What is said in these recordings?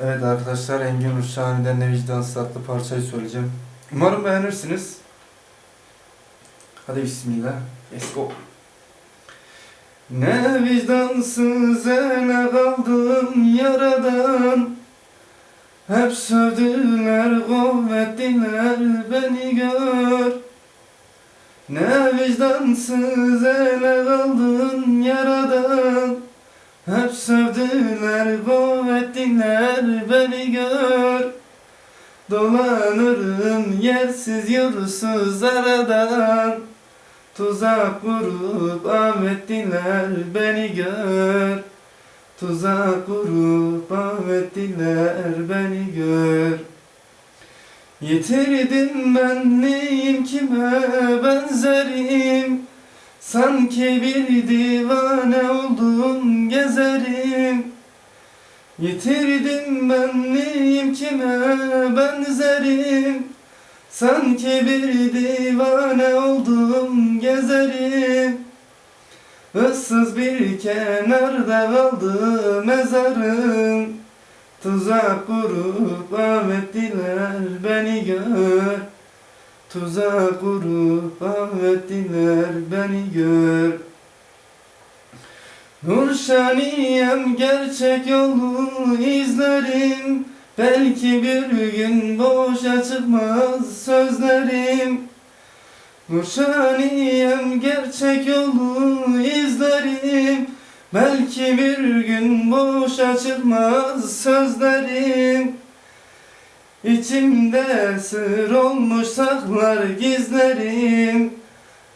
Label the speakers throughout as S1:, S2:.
S1: Evet arkadaşlar Engin Uşşani'den Ne Vicdansız adlı parçayı söyleyeceğim. Umarım beğenirsiniz. Hadi bismillah. Let's go. Ne vicdansız ele kaldım yaradan Hep sövdüler, kuvvettiler beni gör Ne vicdansız ele kaldın yaradan hep sövdüler, kuvvettiler beni gör. Dolanırım yersiz yursuz aradan. Tuzak kurup ahmettiler beni gör. Tuzak kurup ahmettiler beni gör. Yitirdim ben neyim kime benzerim? Sanki bir divane oldum gezerim Yitirdim ben neyim kime benzerim. Sanki bir divane oldum gezerim. Issız bir kenarda kaldı mezarım. Tuzak kurup ahmettiler beni gör. Tuzak kurup ahmettiler beni gör Nurşaniyem gerçek yolu izlerim. Belki bir gün boşa çıkmaz sözlerim. Nurşaniyem gerçek yolu izlerim. Belki bir gün boşa çıkmaz sözlerim. İçimde sır olmuş saklar gizlerim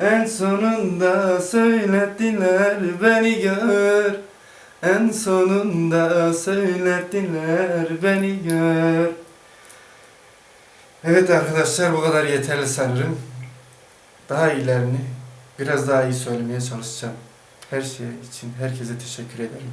S1: En sonunda söylettiler beni gör En sonunda söylettiler beni gör Evet arkadaşlar bu kadar yeterli sanırım. Daha iyilerini biraz daha iyi söylemeye çalışacağım. Her şey için herkese teşekkür ederim.